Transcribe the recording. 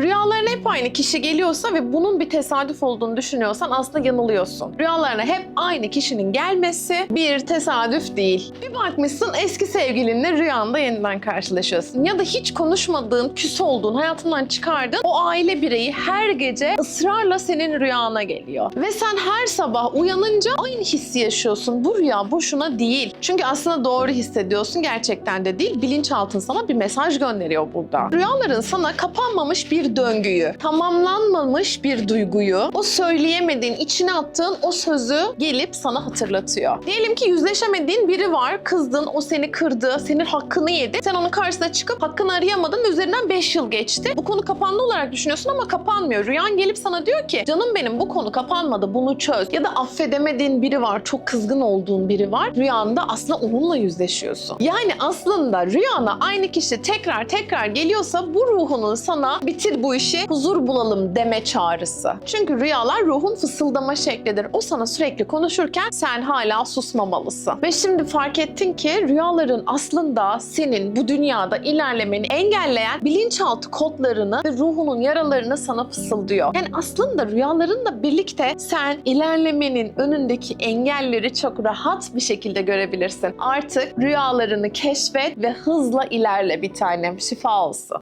Rüyalarına hep aynı kişi geliyorsa ve bunun bir tesadüf olduğunu düşünüyorsan aslında yanılıyorsun. Rüyalarına hep aynı kişinin gelmesi bir tesadüf değil. Bir bakmışsın eski sevgilinle rüyanda yeniden karşılaşıyorsun. Ya da hiç konuşmadığın, küs olduğun, hayatından çıkardığın o aile bireyi her gece ısrarla senin rüyana geliyor. Ve sen her sabah uyanınca aynı hissi yaşıyorsun. Bu rüya boşuna değil. Çünkü aslında doğru hissediyorsun. Gerçekten de değil. Bilinçaltın sana bir mesaj gönderiyor burada. Rüyaların sana kapanmamış bir döngüyü, tamamlanmamış bir duyguyu, o söyleyemediğin, içine attığın o sözü gelip sana hatırlatıyor. Diyelim ki yüzleşemediğin biri var, kızdın, o seni kırdı, senin hakkını yedi. Sen onun karşısına çıkıp hakkını arayamadın, üzerinden 5 yıl geçti. Bu konu kapandı olarak düşünüyorsun ama kapanmıyor. Rüyan gelip sana diyor ki, canım benim bu konu kapanmadı, bunu çöz. Ya da affedemediğin biri var, çok kızgın olduğun biri var. Rüyanda aslında onunla yüzleşiyorsun. Yani aslında rüyana aynı kişi tekrar tekrar geliyorsa bu ruhunun sana bitir bu işi, huzur bulalım deme çağrısı. Çünkü rüyalar ruhun fısıldama şeklidir. O sana sürekli konuşurken sen hala susmamalısın. Ve şimdi fark ettin ki rüyaların aslında senin bu dünyada ilerlemeni engelleyen bilinçaltı kodlarını ve ruhunun yaralarını sana fısıldıyor. Yani aslında rüyalarınla birlikte sen ilerlemenin önündeki engelleri çok rahat bir şekilde görebilirsin. Artık rüyalarını keşfet ve hızla ilerle bir tanem. Şifa olsun.